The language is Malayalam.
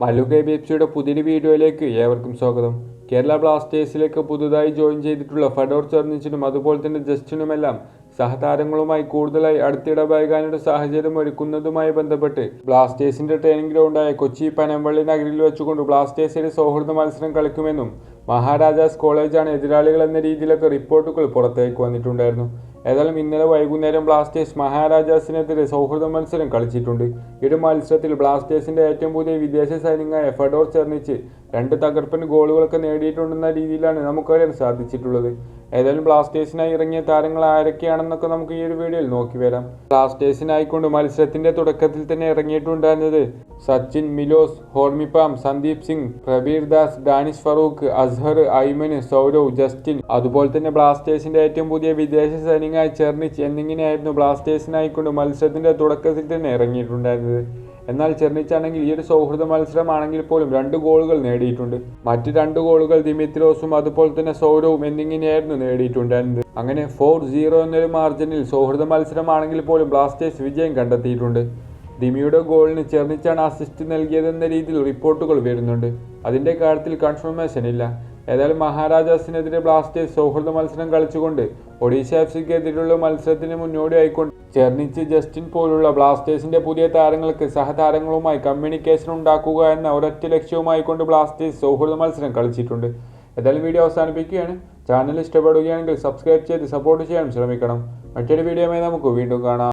മല്ലു കെ ബി എഫ് സിയുടെ പുതിയൊരു വീഡിയോയിലേക്ക് ഏവർക്കും സ്വാഗതം. കേരള ബ്ലാസ്റ്റേഴ്സിലേക്ക് പുതുതായി ജോയിൻ ചെയ്തിട്ടുള്ള ഫഡോർ ചെർണിച്ചിനും അതുപോലെ തന്നെ ജസ്റ്റിനുമെല്ലാം സഹതാരങ്ങളുമായി കൂടുതലായി അടുത്തിടപഴകാനൊരു സാഹചര്യം ഒരുക്കുന്നതുമായി ബന്ധപ്പെട്ട് ബ്ലാസ്റ്റേഴ്സിന്റെ ട്രെയിനിംഗ് ഗ്രൗണ്ടായ കൊച്ചി പനമ്പള്ളി നഗരിൽ വെച്ചുകൊണ്ട് ബ്ലാസ്റ്റേഴ്സിന്റെ സൗഹൃദ മത്സരം കളിക്കുമെന്നും മഹാരാജാസ് കോളേജാണ് എതിരാളികൾ എന്ന രീതിയിലൊക്കെ റിപ്പോർട്ടുകൾ പുറത്തേക്ക് വന്നിട്ടുണ്ടായിരുന്നു. ഏതായാലും ഇന്നലെ വൈകുന്നേരം ബ്ലാസ്റ്റേഴ്സ് മഹാരാജാസിനെതിരെ സൗഹൃദ മത്സരം കളിച്ചിട്ടുണ്ട്. ഒരു മത്സരത്തിൽ ബ്ലാസ്റ്റേഴ്സിന്റെ ഏറ്റവും പുതിയ വിദേശ സൈനികമായ ഫെഡോർ ചെർണിച്ച് രണ്ട് തകർപ്പൻ ഗോളുകളൊക്കെ നേടിയിട്ടുണ്ടെന്ന രീതിയിലാണ് നമുക്കറിയാൻ സാധിച്ചിട്ടുള്ളത്. ഏതായാലും ബ്ലാസ്റ്റേഴ്സിനായി ഇറങ്ങിയ താരങ്ങൾ ആരൊക്കെയാണെന്നൊക്കെ നമുക്ക് ഈ ഒരു വീഡിയോയിൽ നോക്കി വരാം. ബ്ലാസ്റ്റേഴ്സിനായിക്കൊണ്ട് മത്സരത്തിന്റെ തുടക്കത്തിൽ തന്നെ ഇറങ്ങിയിട്ടുണ്ടായിരുന്നത് സച്ചിൻ മിലോസ് ഹോർമിപ്പാം സന്ദീപ് സിംഗ് പ്രബീർ ദാസ് ഡാനിഷ് ഫറൂഖ് അസ്ഹർ ഐമന് സൗരവ് ജസ്റ്റിൻ. അതുപോലെ തന്നെ ബ്ലാസ്റ്റേഴ്സിന്റെ ഏറ്റവും പുതിയ വിദേശ സൈനികമായ ചെർണിച്ച് എന്നിങ്ങനെയായിരുന്നു ബ്ലാസ്റ്റേഴ്സിനായിക്കൊണ്ട് മത്സരത്തിന്റെ തുടക്കത്തിൽ തന്നെ ഇറങ്ങിയിട്ടുണ്ടായിരുന്നത്. എന്നാൽ ചെർണിച്ചാണെങ്കിൽ ഈ ഒരു സൗഹൃദ മത്സരമാണെങ്കിൽ പോലും രണ്ട് ഗോളുകൾ നേടിയിട്ടുണ്ട്. മറ്റ് രണ്ട് ഗോളുകൾ ദിമിത്രോസും അതുപോലെ തന്നെ സൗരവും എന്നിങ്ങനെയായിരുന്നു നേടിയിട്ടുണ്ടായിരുന്നത് അങ്ങനെ ഫോർ സീറോ എന്നൊരു മാർജിനിൽ സൗഹൃദ മത്സരമാണെങ്കിൽ പോലും ബ്ലാസ്റ്റേഴ്സ് വിജയം കണ്ടെത്തിയിട്ടുണ്ട്. ദിമിയുടെ ഗോളിന് ചെർണിച്ചാണ് അസിസ്റ്റ് നൽകിയതെന്ന രീതിയിൽ റിപ്പോർട്ടുകൾ വരുന്നുണ്ട്. അതിന്റെ കാര്യത്തിൽ കൺഫർമേഷൻ ഇല്ല. ഏതായാലും മഹാരാജാസിനെതിരെ ബ്ലാസ്റ്റേഴ്സ് സൗഹൃദ മത്സരം കളിച്ചുകൊണ്ട് ഒഡീഷ എഫ് സിക്കെതിരെയുള്ള മത്സരത്തിന് മുന്നോടിയായിക്കൊണ്ട് ചെർണിച്ച് ജസ്റ്റിൻ പോലുള്ള ബ്ലാസ്റ്റേഴ്സിന്റെ പുതിയ താരങ്ങൾക്ക് സഹതാരങ്ങളുമായി കമ്മ്യൂണിക്കേഷൻ ഉണ്ടാക്കുക എന്ന ഒരൊറ്റ ലക്ഷ്യവുമായി കൊണ്ട് ബ്ലാസ്റ്റേഴ്സ് സൗഹൃദ മത്സരം കളിച്ചിട്ടുണ്ട്. ഏതായാലും വീഡിയോ അവസാനിപ്പിക്കുകയാണ്. ചാനൽ ഇഷ്ടപ്പെടുകയാണെങ്കിൽ സബ്സ്ക്രൈബ് ചെയ്ത് സപ്പോർട്ട് ചെയ്യാൻ ശ്രമിക്കണം. മറ്റൊരു വീഡിയോയുമായി നമുക്ക് വീണ്ടും കാണാം.